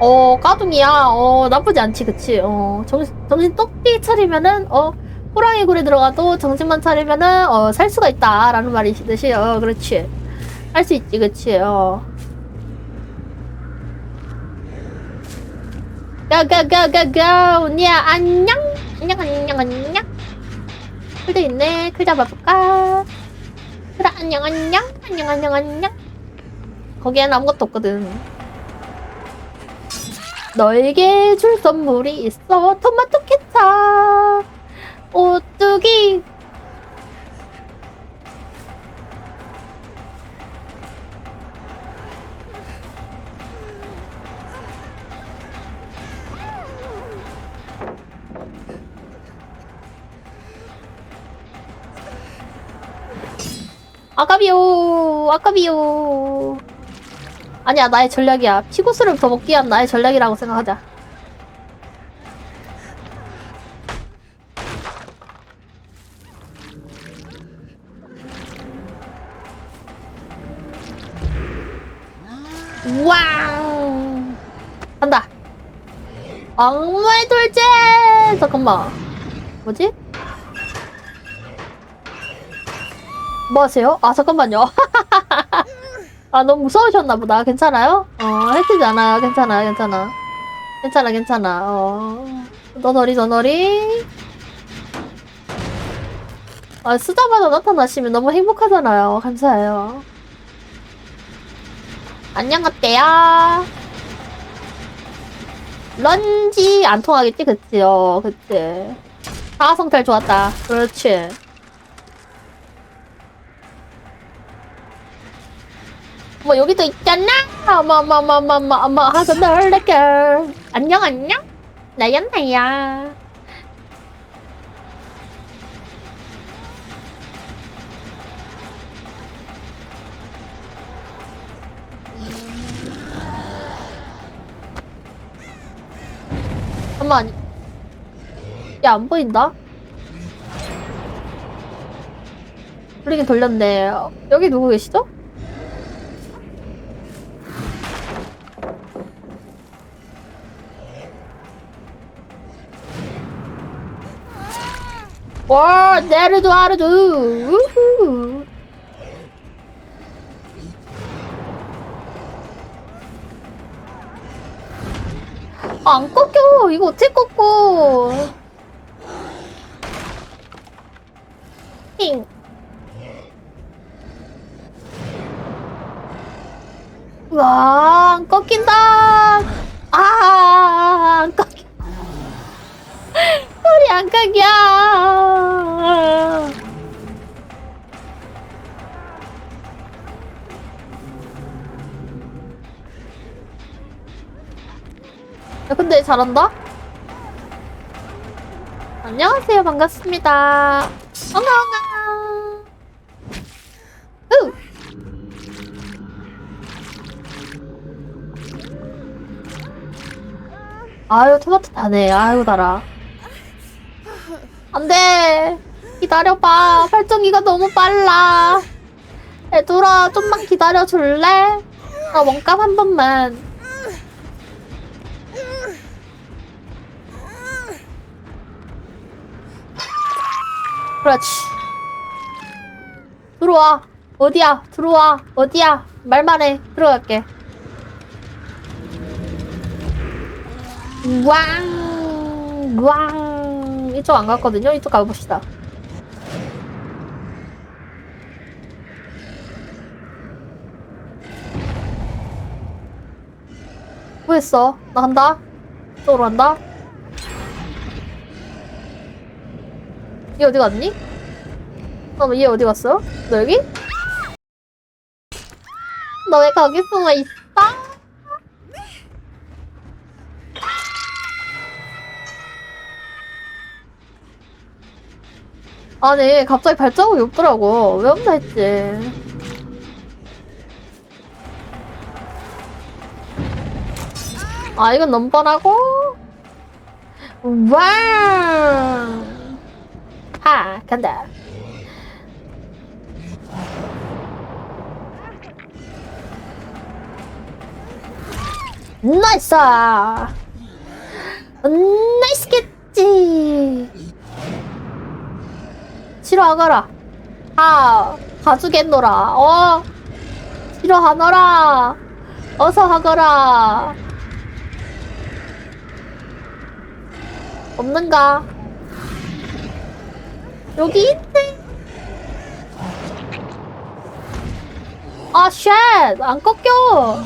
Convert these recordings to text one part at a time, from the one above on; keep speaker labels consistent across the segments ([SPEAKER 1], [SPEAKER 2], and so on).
[SPEAKER 1] 어, 까둥이야. 어, 나쁘지 않지, 그치? 어, 정신, 정신 똑띠 차리면은, 어, 호랑이 굴에 들어가도 정신만 차리면은, 어, 살 수가 있다. 라는 말이시듯이, 어, 그렇지. 할 수 있지, 그치? 어. 가가가가가 언니야 안녕 안녕 안녕 안녕 클도 있네 클 잡아볼까 그래 안녕 안녕 안녕 안녕 안녕 거기엔 아무것도 없거든 너에게 줄 선물이 있어. 토마토 케찹. 오뚜기. 아까비요 아까비요 아니야 나의 전략이야. 피구스를 더 먹기 위한 나의 전략이라고 생각하자. 와우. 간다. 악마의 돌진 잠깐만. 뭐지? 뭐 하세요? 아 잠깐만요 아 너무 무서우셨나 보다. 괜찮아요? 어 해치지 않아요. 괜찮아요. 괜찮아. 괜찮아. 괜찮아. 어. 너너리 너너리 아 쓰자마자 나타나시면 너무 행복하잖아요. 감사해요. 안녕 어때요? 런지 안 통하겠지? 그치 요 그치. 사성탈 좋았다. 그렇지 뭐 여기도 있잖아. 어머 하고 놀래켜. 안녕 안녕. 나 연나야. 잠깐만. 야 안 보인다. 돌리긴 돌렸네. 여기 누구 계시죠? 와, 내르도 하르도. 우후. 아, 안 꺾여. 이거 어떻게 꺾어? 힝. 와, 안 꺾인다. 아, 안 꺾여. 깎여. 야, 근데 잘한다? 안녕하세요. 반갑습니다. 엉엉엉. 으. 아유, 토마토 다네. 아유, 달아. 안 돼. 기다려봐. 발전기가 너무 빨라. 얘들아, 좀만 기다려줄래? 나 원값 한 번만. 그렇지. 들어와. 어디야? 들어와. 어디야? 말만 해. 들어갈게. 왕, 왕. 이쪽 안 갔거든요. 이쪽 가봅시다. 뭐 했어? 나 간다. 이쪽으로 간다. 얘 어디 갔니? 어, 얘 어디 갔어? 너 여기? 너 왜 거기 숨어 있어? 아니, 갑자기 발자국이 없더라고. 왜 없나 했지. 아, 이건 너무 뻔하고. 와우. 하, 간다. 나이스! 나이스 겠 싫어하거라. 아, 가주겠노라. 어, 싫어하노라. 어서 하거라. 없는가? 여기 있네. 아, 쉣! 안 꺾여!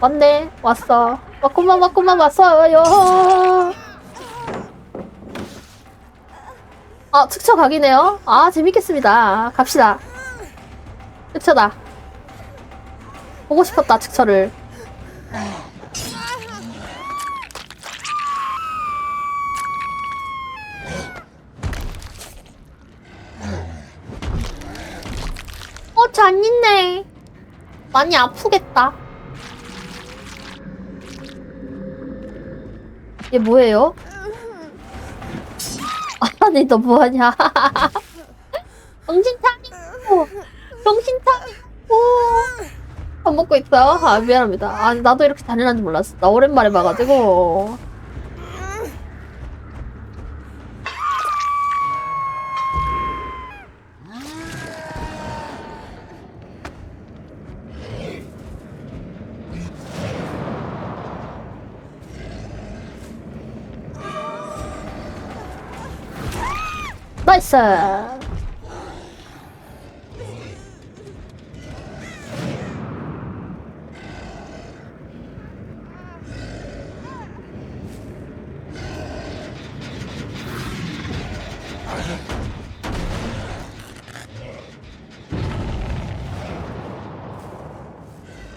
[SPEAKER 1] 왔네. 왔어. 왔구만, 왔구만, 왔어요. 아, 특처 각이네요. 아, 재밌겠습니다. 갑시다. 특처다. 보고 싶었다, 특처를. 어, 잔있네. 많이 아프겠다. 얘 뭐예요? 아니, 너 뭐하냐? 정신 차리고! 정신 차리고! 밥 먹고 있어요? 아, 미안합니다. 아니, 나도 이렇게 잔인한지 몰랐어. 나 오랜만에 봐가지고. 나이스!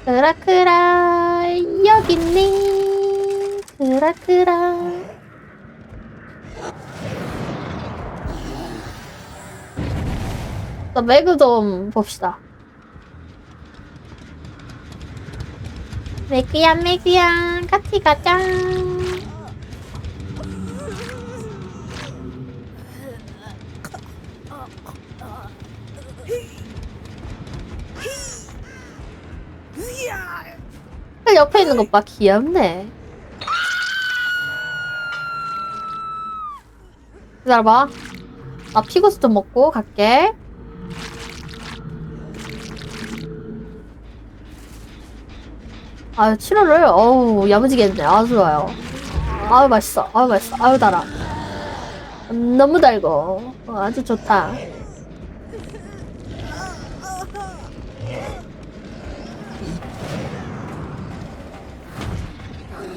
[SPEAKER 1] 크라크라 여기 있네 크라크라 나 매그 좀 봅시다. 매그야 매그야. 같이 가자. 그 옆에 있는 것봐 귀엽네. 기다려봐. 나 피고스 좀 먹고 갈게 아유 치료를 어우 야무지겠네 아주 좋아요 아유 맛있어 아유 맛있어 아유 달아 음, 너무 달고 어, 아주 좋다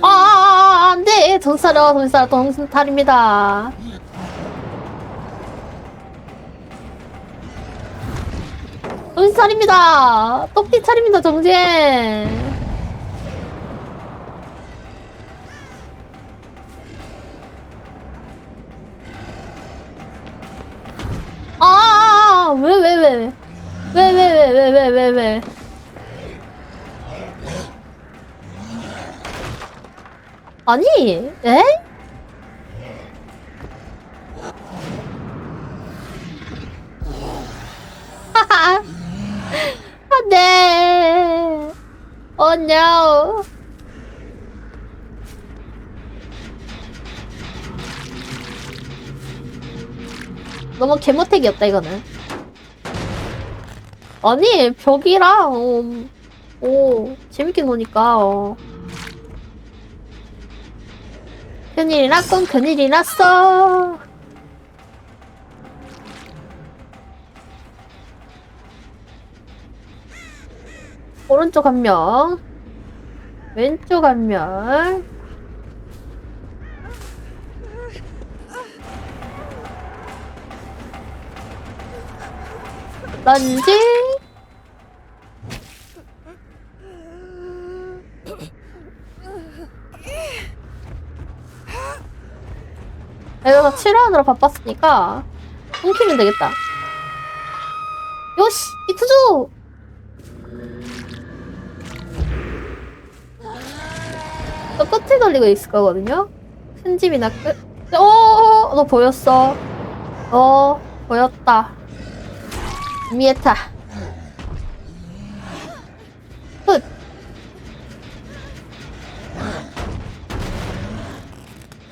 [SPEAKER 1] 아, 아, 아, 아, 안 돼. 정신 차려, 정신 차려, 정신 차립니다. 정신 차립니다. 똑띠 차립니다, 정신. 왜, 왜, 왜, 왜. 왜, 왜, 왜, 왜, 왜, 왜, 왜. 아니, 에? 하하. 안 돼. Oh no. 너무 개모택이었다, 이거는. 아니, 벽이랑, 어, 오, 재밌게 노니까, 어. 큰일이 났군, 큰일이 났어. 오른쪽 한 명. 왼쪽 한 명. 런지. 내가 치료하느라 바빴으니까 끊기면 되겠다. 요시 이투조. 저 끝에 걸리고 있을 거거든요. 큰 집이나 끝. 어, 너 보였어. 어, 보였다. 미에타.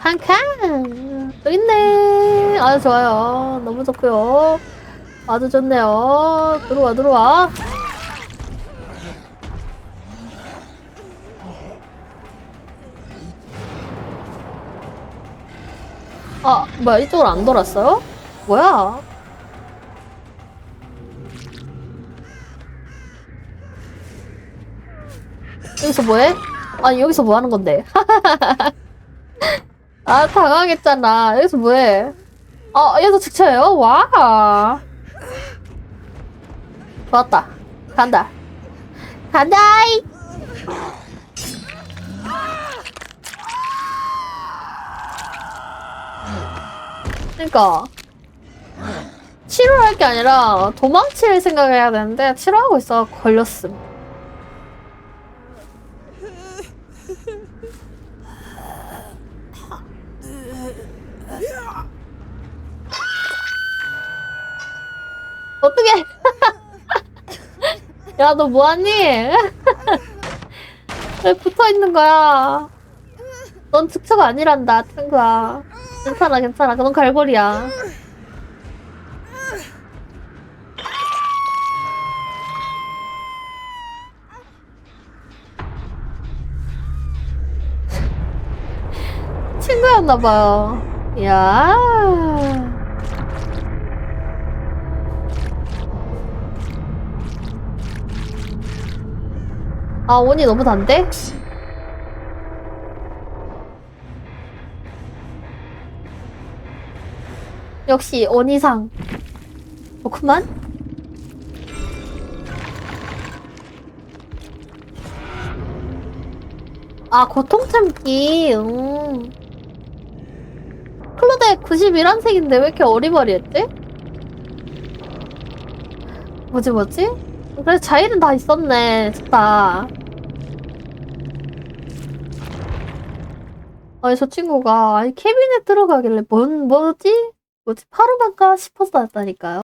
[SPEAKER 1] 칸칸! 여기 있네. 아주 좋아요. 너무 좋고요. 아주 좋네요. 들어와 들어와. 아 뭐야 이쪽으로 안 돌았어요? 뭐야? 여기서 뭐해? 아니 여기서 뭐 하는 건데 아 당황했잖아. 여기서 뭐해? 어 여기서 직쳐요? 와 좋았다. 간다. 간다이 그니까 치료할 게 아니라 도망칠 생각을 해야 되는데 치료하고 있어. 걸렸음 어떻게? 야, 너 뭐하니? 왜 붙어 있는 거야? 넌 즉처가 아니란다, 친구야. 괜찮아, 괜찮아. 넌 갈고리야. 친구였나봐요. 야. 아, 온이 너무 단데? 역시 온이상. 좋구만. 아, 고통 참기. 음. 클로데 91한색인데 왜 이렇게 어리버리했지? 뭐지, 뭐지? 그래, 자일은 다 있었네. 좋다. 아니, 저 친구가, 아니, 캐비넷 들어가길래, 뭔, 뭐지? 뭐지? 파루만가 싶었다니까요.